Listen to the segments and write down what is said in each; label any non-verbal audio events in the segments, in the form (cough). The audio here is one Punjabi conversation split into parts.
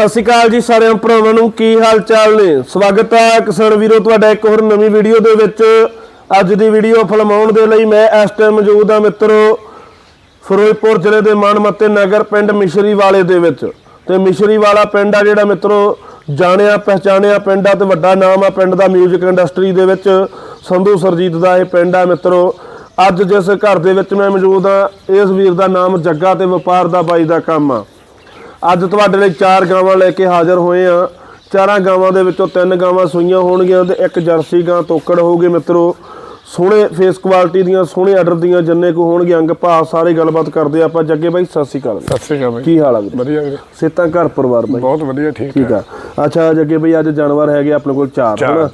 ਸਤਿ ਸ਼੍ਰੀ ਅਕਾਲ ਜੀ ਸਾਰਿਆਂ ਭਰਾਵਾਂ ਨੂੰ, ਕੀ ਹਾਲ ਚਾਲ ਨੇ? ਸਵਾਗਤ ਹੈ ਕਿਸਾਨ ਵੀਰੋ, ਤੁਹਾਡਾ ਇੱਕ ਹੋਰ ਨਵੀਂ ਵੀਡੀਓ ਦੇ ਵਿੱਚ। ਅੱਜ ਦੀ ਵੀਡੀਓ ਫਿਲਮਾਉਣ ਦੇ ਲਈ ਮੈਂ ਇਸ ਟਾਈਮ ਮੌਜੂਦ ਹਾਂ ਮਿੱਤਰੋ, ਫਿਰੋਜ਼ਪੁਰ ਜ਼ਿਲ੍ਹੇ ਦੇ ਮਾਨਮੱਤੇ ਨਗਰ ਪਿੰਡ ਮਿਸ਼ਰੀ ਵਾਲੇ ਦੇ ਵਿੱਚ। ਤੇ ਮਿਸ਼ਰੀ ਵਾਲਾ ਪਿੰਡ ਆ ਜਿਹੜਾ ਮਿੱਤਰੋ, ਜਾਣਿਆ, ਪਹਿਚਾਣਿਆ ਪਿੰਡ ਆ ਤੇ ਵੱਡਾ ਨਾਮ ਆ ਪਿੰਡ ਦਾ 뮤직 ਇੰਡਸਟਰੀ ਦੇ ਵਿੱਚ। ਸੰਧੂ ਸਰਜੀਤ ਦਾ ਇਹ ਪਿੰਡ ਆ ਮਿੱਤਰੋ। ਅੱਜ ਜਿਸ ਘਰ ਦੇ ਵਿੱਚ ਮੈਂ ਮੌਜੂਦ ਆ, ਇਸ ਵੀਰ ਦਾ ਨਾਮ ਜੱਗਾ ਤੇ ਵਪਾਰ ਦਾ ਬਾਈ ਦਾ ਕੰਮ ਆ। ਅੱਜ ਤੁਹਾਡੇ ਲਈ ਚਾਰ ਗਾਵਾਂ ਲੈ ਕੇ ਹਾਜ਼ਰ ਹੋਏ ਆ ਚਾਰਾਂ ਗਾਵਾਂ ਦੇ ਵਿੱਚੋਂ ਤਿੰਨ ਗਾਵਾਂ ਸੂਈਆਂ ਹੋਣਗੀਆਂ ਤੇ ਇੱਕ ਜਰਸੀ ਗਾਂ ਤੋਕੜ ਹੋਊਗੀ। ਮਿੱਤਰੋ ਸੋਹਣੇ ਫੇਸ ਕੁਆਲਿਟੀ ਦੀਆਂ ਸੋਹਣੇ ਆਰਡਰ ਦੀਆਂ ਜਿੰਨੇ ਕੋ ਹੋਣਗੇ ਅੰਗ ਭਾਅ ਸਾਰੇ ਗੱਲਬਾਤ ਕਰਦੇ ਆਪਾਂ। ਜੱਗੇ ਬਾਈ ਸਤਿ ਸ਼੍ਰੀ ਅਕਾਲ ਸਤਿ ਸ਼੍ਰੀ ਅਕਾਲ ਬਾਈ। ਕੀ ਹਾਲ ਆ ਵੀਰੇ? ਵਧੀਆ ਵੀਰੇ। ਸੇਤਾਂ ਘਰ ਪਰਿਵਾਰ ਬਾਈ? ਬਹੁਤ ਵਧੀਆ ਠੀਕ ਠੀਕ ਆ। ਅੱਛਾ ਜੱਗੇ ਬਾਈ ਅੱਜ ਜਾਨਵਰ ਹੈਗੇ ਆਪਣੇ ਕੋਲ ਚਾਰ ਹਨਾ।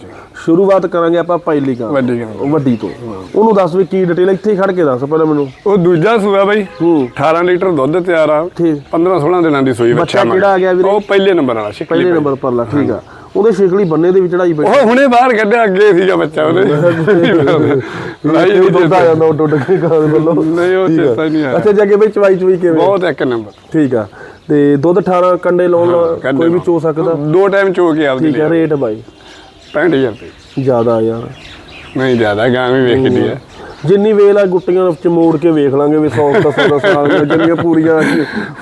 ਸ਼ੁਰੂਆਤ ਕਰਾਂਗੇ ਆਪਾਂ ਪਹਿਲੀ ਗਾਂ ਵੱਡੀ ਗੱਲ ਉਹ ਵੱਡੀ ਤੋਂ। ਉਹਨੂੰ ਦੱਸ ਵੀ ਕੀ ਡਿਟੇਲ ਇੱਥੇ ਹੀ ਖੜ ਕੇ ਦੱਸ ਪਹਿਲਾਂ ਮੈਨੂੰ। ਉਹ ਦੂਜਾ ਸੂਆ ਬਾਈ। ਹੂੰ। 18 ਲੀਟਰ ਦੁੱਧ ਤਿਆਰ ਆ। ਠੀਕ। 15 16 ਦਿਨਾਂ ਦੀ ਸੂਈ ਬੱਚਾ। ਕਿਹੜਾ ਆ ਗਿਆ ਵੀਰੇ? ਉਹ ਪਹਿਲੇ ਨੰਬਰ ਵਾਲਾ ਸ਼ਿਕਲੀ ਪਹਿਲੇ ਨੰਬਰ ਪਰ ਲਾ ਠੀਕ ਆ। ਉਹਦੇ ਸ਼ਿਕਲੀ ਬੰਨੇ ਦੇ ਵੀ ਚੜਾਈ ਬੈਠੀ। ਉਹ ਹੁਣੇ ਬਾਹਰ ਕੱਢਿਆ ਅੱਗੇ ਸੀਗਾ ਬੱਚਾ ਉਹਦੇ। (laughs) ਨਹੀਂ ਇਹ ਦੁੱਧ ਆ ਜਾਂਦਾ ਉਹ ਟੁੱਟ ਕੇ ਘਰ ਵੱਲੋਂ। ਨਹੀਂ, ਉਹ ਆ। ਚੇਤਾ ਨਹੀਂ ਆਇਆ। ਅੱਛਾ ਜੱਗੇ ਬਈ ਚਵਾਈ ਚਵਾਈ ਕਿਵੇਂ? ਬਹੁਤ ਇੱਕ ਨੰਬਰ। ਠੀਕ ਆ। ਤੇ ਦੁੱਧ 18 ਕੰਡੇ ਲਾਉਣ ਕੋਈ ਵੀ। ਚੋ ਸਕਦਾ? ਦੋ ਟਾਈਮ ਚੋ ਕੇ ਆਪਦੀ ਠੀਕ ਆ ਰੇਟ ਬਾਈ। 65000 ਰੁਪਏ ਜ਼ਿਆਦਾ ਯਾਰ। ਨਹੀਂ ਜ਼ਿਆਦਾ ਗਾਂ ਵੀ ਵੇਖਦੀ ਹੈ। ਜਿੰਨੀ ਵੇਲ ਆ ਗੁੱਟੀਆਂ ਵਿੱਚ ਮੋੜ ਕੇ ਵੇਖ ਲਾਂਗੇ ਵੀ 100 ਦਸਾਂ ਸਾਲ ਦੀਆਂ ਜਿੰਨੀਆਂ ਪੂਰੀਆਂ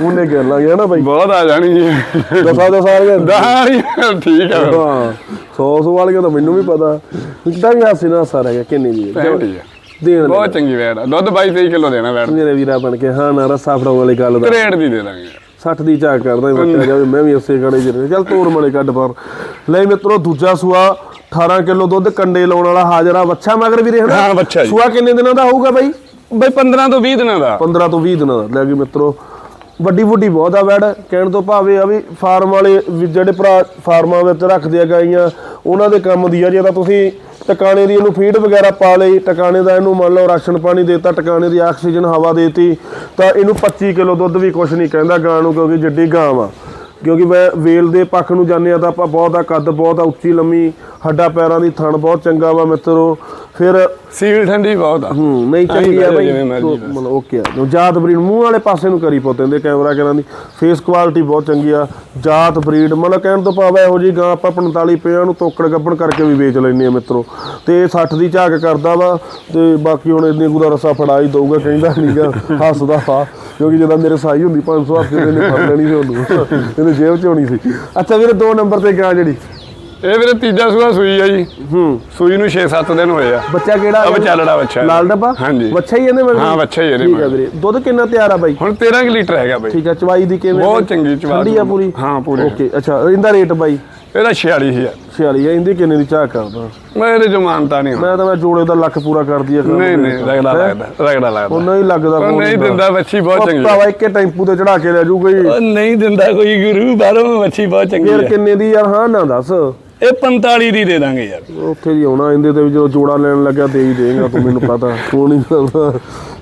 ਉਹਨੇ ਕਰ ਲਾਂਗੇ ਹਨਾ ਬਾਈ? ਬਹੁਤ ਆ ਜਾਣੀ ਹੈ ਦਸਾਂ ਦਸਾਂ ਸਾਲ ਦਾਹੀ ਠੀਕ ਆ। ਹਾਂ 100 100 ਵਾਲੀਆਂ ਤਾਂ ਮੈਨੂੰ ਵੀ ਪਤਾ। ਕਿਤਾ ਵੀ ਹਾਸੇ ਨਾਲ ਹਾਸਾ ਰਹਿ ਗਿਆ ਕਿੰਨੇ ਦੀ ਹੈ? 65 ਦੇਣ ਬਹੁਤ ਚੰਗੀ ਵੈੜ ਦੁੱਧ 22 23 ਕਿਲੋ ਦੇਣਾ ਵੈੜ। ਮੇਰੇ ਵੀਰਾ ਬਣ ਕੇ ਹਾਂ ਨਾ ਰੱਸਾ ਫੜਾਉਣ ਵਾਲੀ ਗੱਲ ਦਾ। ਰੇਟ ਦੀ ਦੇ ਦਾਂਗੇ 60 ਦੀ ਝਾਕ ਕਰਦਾ ਹੀ ਬੱਚਾ ਜਾਵੇ ਮੈਂ ਵੀ ਉਸੇ ਗੜੇ ਜਿਹੜੇ ਚੱਲ ਤੋੜ ਮਲੇ ਕੱਢ ਪਰ ਲੈ ਮਿੱਤਰੋ ਦੂਜਾ ਸੂਆ 18 ਕਿਲੋ ਦੁੱਧ ਕੰਡੇ ਲਾਉਣ ਵਾਲਾ ਹਾਜ਼ਰ ਆ ਬੱਚਾ ਮਗਰ ਵੀਰੇ ਹਨਾ ਹਾਂ, ਬੱਚਾ ਜੀ। ਸੂਆ ਕਿੰਨੇ ਦਿਨਾਂ ਦਾ ਹੋਊਗਾ ਬਾਈ? ਬਈ 15 ਤੋਂ 20 ਦਿਨਾਂ ਦਾ। 15 ਤੋਂ 20 ਦਿਨਾਂ ਦਾ। ਲੈ ਗਈ ਮਿੱਤਰੋ ਵੱਡੀ ਵੱਡੀ ਬਹੁਤ ਆ ਵੈੜ। ਕਹਿਣ ਤੋਂ ਭਾਵੇਂ ਆ ਵੀ ਫਾਰਮ ਵਾਲੇ ਵੀ ਜਿਹੜੇ ਭਰਾ ਫਾਰਮਾਂ ਵਿੱਚ ਰੱਖਦੇ ਆ ਗਾਈਆਂ ਉਹਨਾਂ ਦੇ ਕੰਮ ਦੀ ਆ। ਜੇ ਤਾਂ ਤੁਸੀਂ ਟਿਕਾਣੇ ਦੀ ਇਹਨੂੰ ਫੀਡ ਵਗੈਰਾ ਪਾ ਲਈ, ਟਿਕਾਣੇ ਦਾ ਇਹਨੂੰ ਮੰਨ ਲਓ ਰਾਸ਼ਨ ਪਾਣੀ ਦੇਤਾ, ਟਿਕਾਣੇ ਦੀ ਆਕਸੀਜਨ ਹਵਾ ਦੇਤੀ, ਤਾਂ ਇਹਨੂੰ 25 ਕਿਲੋ ਦੁੱਧ ਵੀ ਕੁਝ ਨਹੀਂ ਕਹਿੰਦਾ ਗਾਂ ਨੂੰ ਕਿਉਂਕਿ ਜੱਡੀ ਗਾਂ ਵਾ। ਕਿਉਂਕਿ ਮੈਂ ਵੇਲ ਦੇ ਪੱਖ ਨੂੰ ਜਾਂਦੇ ਆ ਤਾਂ ਆਪਾਂ ਬਹੁਤ ਆ, ਕੱਦ ਬਹੁਤ ਆ, ਉੱਚੀ ਲੰਮੀ ਹੱਡਾ ਪੈਰਾਂ ਦੀ ਥਣ ਬਹੁਤ ਚੰਗਾ ਵਾ ਮਿੱਤਰੋ। ਫਿਰ ਸੀਲ ਠੰਡੀ ਬਹੁਤ ਆ। ਹੂੰ ਨਹੀਂ ਚੰਗੀ ਆ ਬਾਈ। ਮਤਲਬ ਓਕੇ ਆ। ਜਾਤ ਬਰੀਡ ਮੂੰਹ ਵਾਲੇ ਪਾਸੇ ਨੂੰ ਕਰੀ ਪੋਤੇ ਦੇ ਕੈਮਰਾ ਕਰਾਂ ਦੀ। ਫੇਸ ਕੁਆਲਿਟੀ ਬਹੁਤ ਚੰਗੀ ਆ। ਜਾਤ ਬਰੀਡ ਮਤਲਬ ਕਹਿਣ ਤੋਂ ਭਾਵ ਇਹੋ ਜੀ ਗਾਂ ਆਪਾਂ 45 ਪਿਆਂ ਨੂੰ ਤੋਕੜ ਗੱਬਣ ਕਰਕੇ ਵੀ ਵੇਚ ਲੈਂਦੇ ਆ ਮਿੱਤਰੋ। ਤੇ ਇਹ 60 ਦੀ ਝਾਕ ਕਰਦਾ ਵਾ ਤੇ ਬਾਕੀ ਹੁਣ ਇੰਨੇ ਗੁਦਾ ਰਸਾ ਫੜਾ ਹੀ ਦਊਗਾ ਕਹਿੰਦਾ ਨਹੀਂਗਾ ਹੱਸਦਾ ਹਾ ਕਿਉਂਕਿ ਜਦੋਂ ਮੇਰੇ ਸਾਈ ਹੁੰਦੀ 500 ਹੱਥ ਦੇ ਨੇ ਫੜ ਲੈਣੀ ਸੀ ਉਹਨੂੰ। ਇਹਨੇ ਜੇਬ 'ਚ ਹੋਣੀ ਸੀ। ਅੱਛਾ ਵੀਰੇ ਦੋ ਨੰਬਰ ਤੇ ਗਾਂ ਜਿਹੜੀ। ਇਹ ਵੀਰੇ ਤੀਜਾ ਸੂਆ ਸੂਈ ਆ ਜੀ। ਹੂੰ। ਸੂਈ ਨੂੰ 6-7 ਦਿਨ ਹੋਏ ਆ। ਬੱਚਾ ਕਿਹੜਾ ਅਬ ਚੱਲੜਾ ਬੱਚਾ। ਲਾਲ ਡੱਬਾ? ਹਾਂਜੀ। ਬੱਚਾ ਹੀ ਇਹਦੇ ਮਗਰ? ਹਾਂ, ਬੱਚਾ ਹੀ ਇਹਦੇ ਠੀਕ ਆ। ਵੀਰੇ। ਦੁੱਧ ਕਿੰਨਾ ਤਿਆਰ ਆ ਬਾਈ? ਹੁਣ 13 ਕਿ ਲੀਟਰ ਹੈਗਾ ਬਈ। ਠੀਕ ਆ ਚਵਾਈ ਦੀ ਕਿਵੇਂ? ਬਹੁਤ ਚੰਗੀ ਚਵਾ ਠੰਡੀ ਆ ਪੂਰੀ? ਹਾਂ ਪੂਰੀ। ਓਕੇ ਅੱਛਾ ਇਹਦਾ ਰੇਟ ਬਾਈ? ਇਹਦਾ 46000 46 ਆ ਇਹਦੀ ਕਿੰਨੇ ਦੀ ਚਾਹ ਕਰਦਾ ਮੈਂ ਇਹਦੇ ਚ ਮਾਨਤਾ ਨਹੀਂ। ਮੈਂ ਤਾਂ ਮੈਂ ਜੋੜੇ ਦਾ ਲੱਖ ਪੂਰਾ ਕਰਦੀ ਆ ਨਹੀਂ ਨਹੀਂ ਰਗੜਾ? ਲੱਗਦਾ ਰਗੜਾ ਉਹ ਲੱਗਦਾ ਨਹੀਂ ਲੱਗਦਾ ਉਹ ਕੋਈ ਨਹੀਂ। ਦਿੰਦਾ ਬੱਚੀ ਬਹੁਤ ਉਹ ਚੰਗੀ ਭਰਾਵਾ ਇੱਕੇ ਟੈਂਪੂ ਤੇ ਚੜਾ ਕੇ ਲੈ ਹੀ ਉਹ ਨਹੀਂ ਦਿੰਦਾ ਕੋਈ ਗੁਰੂ ਬਾਹਰੋਂ ਬੱਚੀ ਬਹੁਤ ਚੰਗੀ ਹੈ ਕਿੰਨੇ ਦੀ ਯਾਰ ਹਾਂ ਨਾ ਦੱਸ। ਇਹ 45 ਦੀ ਦੇ ਦਾਂਗੇ ਯਾਰ। ਉੱਥੇ ਜੀ ਆਉਣਾ ਇਹਦੇ ਤੇ ਵੀ ਜਦੋਂ ਜੋੜਾ ਲੈਣ ਲੱਗਾ ਦੇ ਹੀ ਦੇਗਾ ਤੂੰ ਮੈਨੂੰ ਪਤਾ ਤੂੰ ਨਹੀਂ ਕਰਦਾ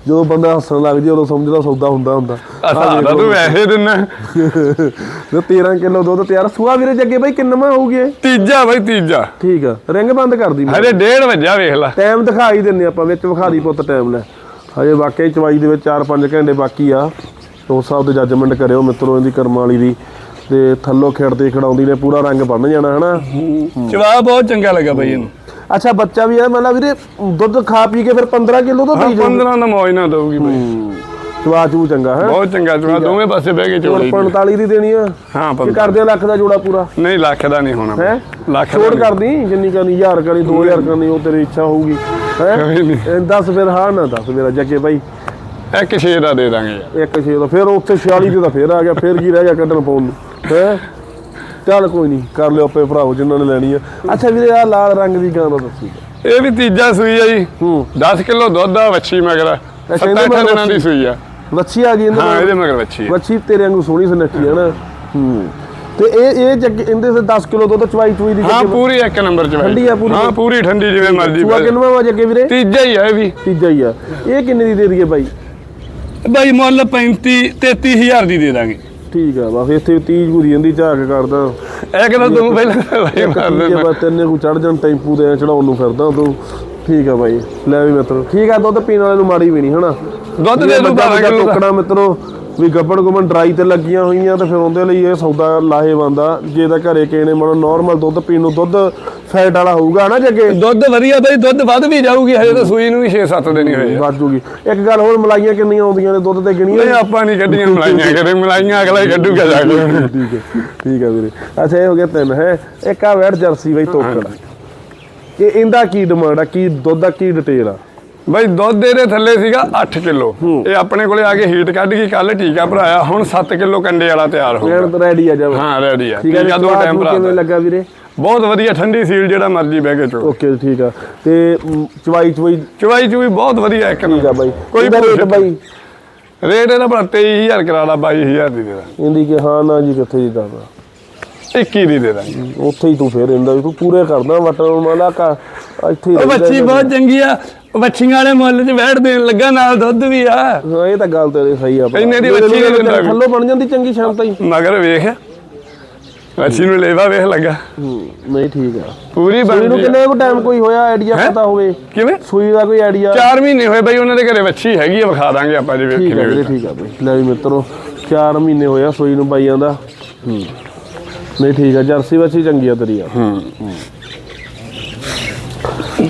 ਜਦੋਂ ਬੰਦਾ ਹੱਸਣ ਲੱਗ ਜੇ ਉਦੋਂ ਸਮਝਦਾ ਸੌਦਾ ਹੁੰਦਾ ਹੁੰਦਾ। ਅਸਾਂ ਤਾਂ ਤੂੰ ਵੈਸੇ ਦਿੰਨਾ। ਜੇ 13 ਕਿਲੋ ਦੁੱਧ ਤਿਆਰ ਸੂਆ ਵੀਰੇ ਜੱਗੇ ਬਾਈ ਕਿੰਨਵਾਂ ਹੋਊਗੀ? ਤੀਜਾ ਬਈ ਤੀਜਾ। ਠੀਕ ਆ ਰਿੰਗ ਬੰਦ ਕਰ ਦੀ ਹਜੇ 1:30 ਵਜਾ ਵੇਖ ਲੈ। ਟਾਈਮ ਦਿਖਾਈ ਦਿੰਨੇ ਆਪਾਂ ਵਿੱਚ ਵਿਖਾ ਦੀ ਪੁੱਤ ਟਾਈਮ ਲੈ। ਹਜੇ ਵਾਕਈ ਚਵਾਈ ਦੇ ਵਿੱਚ 4-5 ਘੰਟੇ ਬਾਕੀ ਆ। ਉਸ ਹਿਸਾਬ ਦੇ ਜੱਜਮੈਂਟ ਕਰਿਓ ਮਿੱਤਰੋ ਇਹਦੀ ਕਰਮ ਵਾਲੀ ਦੀ। ਤੇ ਥੱਲੋਂ ਖਿੜਦੇ ਖੜਾਉਂਦੀ ਨੇ ਪੂਰਾ ਰੰਗ ਬਣ ਜਾਣਾ ਹਨਾ? ਚਵਾ ਬਹੁਤ ਚੰਗਾ ਲੱਗਾ ਬਈ ਇਹਨੂੰ। ਅੱਛਾ ਬੱਚਾ ਵੀ ਹੈ ਮਤਲਬ ਵੀਰੇ ਦੁੱਧ ਖਾ ਪੀ ਕੇ ਫਿਰ 15 ਕਿਲੋ ਤੋਂ ਪੀ ਜਾਊ 15 ਦਾ ਮੌਜ ਨਾ ਦਊਗੀ ਬਈ। ਚਵਾ ਚੂ ਚੰਗਾ ਹੈ? ਬਹੁਤ ਚੰਗਾ ਚਵਾ ਦੋਵੇਂ ਪਾਸੇ ਬਹਿ ਕੇ ਚੋਲੀ 45 ਦੀ। ਦੇਣੀ ਆ? ਹਾਂ ਪੰਦ- ਕਰਦੇ ਲੱਖ ਦਾ ਜੋੜਾ ਪੂਰਾ? ਨਹੀਂ ਲੱਖ ਦਾ ਨਹੀਂ ਹੋਣਾ। ਹੈ? ਲੱਖ ਛੋੜ ਕਰਦੀ ਜਿੰਨੀ ਕਰਨੀ 1000 ਕਰਨੀ 2000 ਕਰਨੀ ਉਹ ਤੇਰੀ ਇੱਛਾ ਹੋਊਗੀ। ਹੈ। ਦੱਸ ਫਿਰ ਹਾਂ ਨਾ ਦੱਸ ਮੇਰਾ ਜੱਗੇ ਬਾਈ। ਇੱਕ ਛੇ ਦਾ ਦੇ ਦਾਂਗੇ। ਯਾਰ ਇੱਕ ਛੇ ਦਾ ਫਿਰ ਉੱਥੇ 46 ਤੇ ਤਾਂ ਫਿਰ ਆ ਗਿਆ ਫਿਰ ਕੀ ਰਹਿ ਗਿਆ ਕੱਢਣ ਪਾਉਣ ਨੂੰ? ਹੈ? ਚੱਲ ਕੋਈ ਨਹੀਂ ਕਰ ਲਿਓ ਆਪੇ ਭਰਾਓ ਜਿਨ੍ਹਾਂ ਨੇ ਲੈਣੀ ਆ। ਅੱਛਾ ਵੀਰੇ ਆ ਲਾਲ ਰੰਗ ਦੀ ਗਾਂ ਦਾ ਦੱਸੀ। ਇਹ ਵੀ ਤੀਜਾ ਸੂਈ ਆ ਜੀ। ਹੂੰ। 10 ਕਿਲੋ ਦੁੱਧ ਆ ਵੱਛੀ ਮਗਰ। ਅੱਛਾ, ਇਹਦੇ 7 ਮਗਰ ਦਿਨਾਂ ਦੀ। ਸੂਈ ਆ। ਵੱਛੀ ਆ ਗਈ ਇਹਦੇ ਹਾਂ ਇਹਦੇ ਮਗਰ ਵੱਛੀ ਆ। ਵੱਛੀ ਤੇਰੇ ਵਾਂਗੂ ਸੋਹਣੀ ਸੁਨੱਖੀ ਹੈ ਨਾ। ਹੂੰ। ਤੇ ਇਹ ਇਹ ਜੱਗੇ ਇਹਦੇ ਤੇ 10 ਕਿਲੋ ਦੁੱਧ ਚਵਾਈ ਚੂਈ ਦੀ ਹਾਂ ਪੂਰੀ ਇੱਕ ਨੰਬਰ ਚ। ਠੰਡੀ ਆ ਪੂਰੀ? ਹਾਂ ਪੂਰੀ ਠੰਡੀ ਜਿਵੇਂ ਮਰਜ਼ੀ ਪਾ ਕਿੰਨਵਾਂ ਵਾ ਜੱਗੇ ਵੀਰੇ? ਤੀਜਾ ਹੀ ਆ ਇਹ ਵੀ। ਤੀਜਾ ਹੀ ਆ। ਇਹ ਕਿੰਨੇ ਦੀ ਦੇ ਦਈਏ ਬਾਈ? ਬਾਈ ਮੁੱਲ 35 33000 ਦੀ ਦੇ ਦਾਂਗੇ। ਠੀਕ ਆ ਬਸ ਇੱਥੇ 30 ਪੂਰੀ ਜਾਂਦੀ ਝਾਕ ਕਰਦਾ ਇਹ ਕਹਿੰਦਾ ਤੂੰ ਪਹਿਲਾਂ ਬਾਈ ਮਾਰ ਆ ਬਸ ਤੈਨੇ ਕੋ ਚੜ ਜਾਣ ਟੈਂਪੂ ਤੇ ਚੜਾਉਣ ਨੂੰ ਫਿਰਦਾ ਤੂੰ ਠੀਕ ਆ ਬਾਈ ਲੈ ਵੀ ਮਿੱਤਰੋ। ਠੀਕ ਆ ਦੁੱਧ ਪੀਣ ਵਾਲੇ ਨੂੰ ਮਾੜੀ ਵੀ ਨਹੀਂ ਹਨਾ? ਦੁੱਧ ਦੇ ਦੂ 12 ਕਿਲੋ ਦਾ ਟੋਕੜਾ ਮਿੱਤਰੋ ਵੀ ਗੱਬੜ ਗੁੰਮਣ ਡਰਾਈ ਤੇ ਲੱਗੀਆਂ ਹੋਈਆਂ ਤੇ ਫਿਰ ਉਹਦੇ ਲਈ ਇਹ ਸੌਦਾ ਲਾਹੇਵੰਦ ਆ। ਜੇ ਤਾਂ ਘਰੇ ਕਿਨੇ ਮਨ ਨਾਰਮਲ ਦੁੱਧ ਪੀਣ ਨੂੰ ਦੁੱਧ ਫੈਟ ਵਾਲਾ ਹੋਊਗਾ ਨਾ ਜੱਗੇ? ਦੁੱਧ ਵਧੀਆ ਬਈ ਦੁੱਧ ਵੱਧ ਵੀ ਜਾਊਗੀ ਹਜੇ ਤਾਂ ਸੂਈ ਨੂੰ ਵੀ 6-7 ਦਿਨ ਹੀ ਹੋਏ ਆ। ਵਾਜੂਗੀ ਇੱਕ ਗੱਲ ਹੋਰ ਮਲਾਈਆਂ ਕਿੰਨੀਆਂ ਆਉਂਦੀਆਂ ਨੇ? ਦੁੱਧ ਤੇ ਗਿਣੀਆਂ ਨਹੀਂ ਆਪਾਂ ਨਹੀਂ ਕੱਢੀਆਂ ਮਲਾਈਆਂ (laughs) ਕਰੇ ਮਲਾਈਆਂ ਅਗਲਾ ਹੀ ਕੱਢੂਗਾ ਜਾ ਕੇ। ਠੀਕ ਹੈ ਠੀਕ ਹੈ ਵੀਰੇ। ਅੱਛਾ ਇਹ ਹੋ ਗਿਆ ਤਿੰਨ ਹੈ? ਇੱਕ ਆ ਵੈੜ ਜਰਸੀ ਬਈ ਤੋਕੜ। ਕਿ ਇਹਦਾ ਕੀ ਡਿਮਾਂਡ ਆ? ਕੀ ਦੁੱਧ ਦਾ ਕੀ ਡਿਟੇਲ ਆ? ਬਈ ਦੁੱਧ ਇਹਦੇ ਥੱਲੇ ਸੀਗਾ 8 ਕਿਲੋ। ਇਹ ਆਪਣੇ ਕੋਲੇ ਆ ਕੇ ਹੀਟ ਕੱਢ ਕੇ ਕੱਲ ਟੀਕਾ ਭਰਾਇਆ ਹੁਣ 7 ਕਿਲੋ ਕੰਡੇ ਵਾਲਾ ਤਿਆਰ ਹੋ ਗਿਆ। ਰੈਡੀ ਆ ਜਾ ਹਾਂ ਰੈਡੀ ਆ ਠੀਕ ਟੀਕਾ ਦੋ ਟਾਈਮ ਭਰਾ ਕਿਵੇਂ। ਲੱਗਾ ਵੀਰੇ। ਬਹੁਤ ਵਧੀਆ ਠੰਡੀ ਸੀਲ ਜਿਹੜਾ ਮਰਜ਼ੀ ਬਹਿ ਕੇ ਚੋ। ਓਕੇ ਠੀਕ ਆ। ਤੇ ਚਵਾਈ ਚਵਾਈ ਚਵਾਈ ਚੂਈ ਬਹੁਤ ਵਧੀਆ ਇੱਕ ਠੀਕ ਆ ਬਾਈ। ਕੋਈ ਰੇਟ ਬਾਈ? ਰੇਟ ਇਹਦਾ ਭਰਾ 23000 ਕਰਾ ਲਾ 22000 ਦੀ ਦੇ ਦਾਂ ਇਹਦੀ ਕਿ ਹਾਂ ਨਾ ਜੀ ਕਿੱਥੇ ਜੀ ਦੱਸਦਾ 21 ਦੀ ਦੇ ਦਾਂਗੇ। ਉੱਥੇ ਹੀ ਤੂੰ ਫੇਰ ਇਹਦਾ ਵੀ ਤੂੰ ਪੂਰੇ ਕਰਦਾ ਵਟਣ ਮਾਲਾ ਕਾ ਇੱਥੇ ਉਹ ਬੱਚੀ। ਬਹੁਤ ਚੰਗੀ ਆ। ਵੱਛੀਆਂ ਵਾਲੇ ਮੁੱਲ 'ਚ ਬੈਠ ਦੇਣ ਲੱਗਾ ਨਾਲ ਦੁੱਧ ਵੀ ਆ। ਹਾਂ ਇਹ ਤਾਂ ਗੱਲ ਤੇਰੀ ਸਹੀ ਆ। ਇੰਨੇ ਦੀ ਵੱਛੀ ਦਿੰਦਾ? ਵੀ। ਥੱਲੋਂ ਬਣ ਜਾਂਦੀ ਚੰਗੀ ਸ਼ਾਮ ਤਾਈ। ਮਗਰ ਵੇਖ ਵੱਛੀ ਨੂੰ ਲੇਵਾ ਵੇਖ ਲੱਗਾ। ਨਹੀਂ ਠੀਕ ਆ। ਪੂਰੀ ਸੂਈ ਨੂੰ ਕਿੰਨੇ ਕੁ ਟਾਈਮ ਕੋਈ ਹੋਇਆ ਆਈਡੀਆ ਹੈਂ? ਪਤਾ ਹੋਵੇ? ਕਿਵੇਂ? ਸੂਈ ਦਾ ਕੋਈ ਆਈਡੀਆ 4 ਮਹੀਨੇ ਹੋਏ ਬਈ ਉਹਨਾਂ ਦੇ ਘਰੇ ਵੱਛੀ ਹੈਗੀ ਆ ਵਿਖਾ ਦਾਂਗੇ ਆਪਾਂ ਜੇ ਠੀਕ ਆ ਵੀਰੇ ਵੇਖੀ ਠੀਕ ਆ ਬਈ। ਲੈ ਵੀ ਮਿੱਤਰੋ 4 ਮਹੀਨੇ ਹੋਇਆ ਸੂਈ ਨੂੰ ਬਾਈਆਂ ਦਾ। ਹੂੰ। ਨਹੀਂ ਠੀਕ ਆ ਜਰਸੀ ਵੱਛੀ ਚੰਗੀ ਆ ਤੇਰੀ ਆ। ਹੂੰ।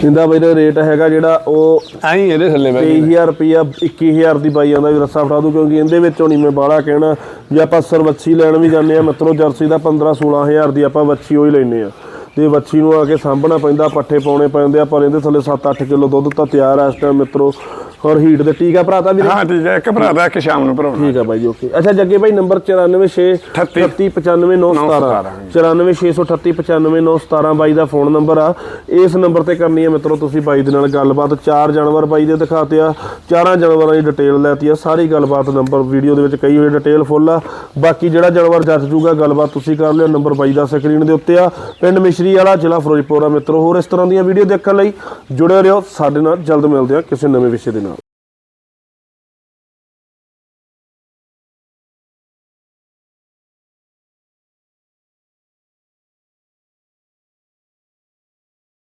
ਇਹਦਾ ਬਈ ਦਾ ਰੇਟ ਹੈਗਾ ਜਿਹੜਾ ਉਹ ਆਈ ਇਹਦੇ ਥੱਲੇ ਬਈ 23000 ਰੁਪਿਆ 21000 ਦੀ ਬਾਈਆਂ ਦਾ ਵੀ ਰੱਸਾ ਫੜਾ ਦੂ ਕਿਉਂਕਿ ਇਹਦੇ ਵਿੱਚੋਂ ਨਹੀਂ ਮੈਂ ਬਾਹਲਾ ਕਹਿਣਾ। ਜੇ ਆਪਾਂ ਸਰ ਵੱਛੀ ਲੈਣ ਵੀ ਜਾਂਦੇ ਆ ਮਿੱਤਰੋ ਜਰਸੀ ਦਾ 15 16000 ਦੀ ਆਪਾਂ ਵੱਛੀ ਹੋਈ ਲੈਨੇ ਆ ਤੇ ਵੱਛੀ ਨੂੰ ਆ ਕੇ ਸਾਂਭਣਾ ਪੈਂਦਾ ਪੱਠੇ ਪਾਉਣੇ ਪੈਂਦੇ ਆ ਪਰ ਇਹਦੇ ਥੱਲੇ 7-8 ਕਿਲੋ ਦੁੱਧ ਤਾਂ ਤਿਆਰ ਆ ਇਸ ਟਾਈਮ ਮਿੱਤਰੋ। ਔਰ ਹੀਟ ਦੇ ਟੀਕਾ ਭਰਾਤਾ ਵੀਰੇ? ਹਾਂ ਠੀਕ ਹੈ ਇੱਕ ਭਰਾ ਦਾ ਇੱਕ ਸ਼ਾਮ ਨੂੰ ਭਰਾਉਣਾ। ਠੀਕ ਆ ਬਾਈ ਓਕੇ ਅੱਛਾ ਜੱਗੇ ਬਾਈ ਨੰਬਰ 9468395917 9468395917 ਬਾਈ ਦਾ ਫੋਨ ਨੰਬਰ ਆ। ਇਸ ਨੰਬਰ ਤੇ ਕਰਨੀ ਹੈ ਮਿੱਤਰੋ ਤੁਸੀਂ ਬਾਈ ਦੇ ਨਾਲ ਗੱਲਬਾਤ। ਚਾਰ ਜਾਨਵਰ ਬਾਈ ਦੇ ਦਿਖਾਤੇ ਆ। ਚਾਰਾਂ ਜਾਨਵਰਾਂ ਦੀ ਡਿਟੇਲ ਲੈਤੀ ਆ। ਸਾਰੀ ਗੱਲਬਾਤ ਨੰਬਰ ਵੀਡੀਓ ਦੇ ਵਿੱਚ ਕਹੀ ਹੋਈ ਡਿਟੇਲ ਫੁੱਲ ਆ। ਬਾਕੀ ਜਿਹੜਾ ਜਾਨਵਰ ਜੱਜ ਜੂਗਾ ਗੱਲਬਾਤ ਤੁਸੀਂ ਕਰ ਲਿਓ। ਨੰਬਰ ਬਾਈ ਦਾ ਸਕਰੀਨ ਦੇ ਉੱਤੇ ਆ। ਪਿੰਡ ਮਿਸ਼ਰੀ ਵਾਲਾ ਜ਼ਿਲ੍ਹਾ ਫਿਰੋਜ਼ਪੁਰ ਆ ਮਿੱਤਰੋ। ਹੋਰ ਇਸ ਤਰ੍ਹਾਂ ਦੀਆਂ ਵੀਡੀਓ ਦੇਖਣ ਲਈ ਜੁੜੇ ਰਹੋ। ਸਾਡੇ ਨਾਲ ਜਲਦ ਮਿਲਦੇ ਆ ਕਿਸੇ ਨਵੇਂ ਵਿਸ਼ੇ ਦੇ ਨਾਲ।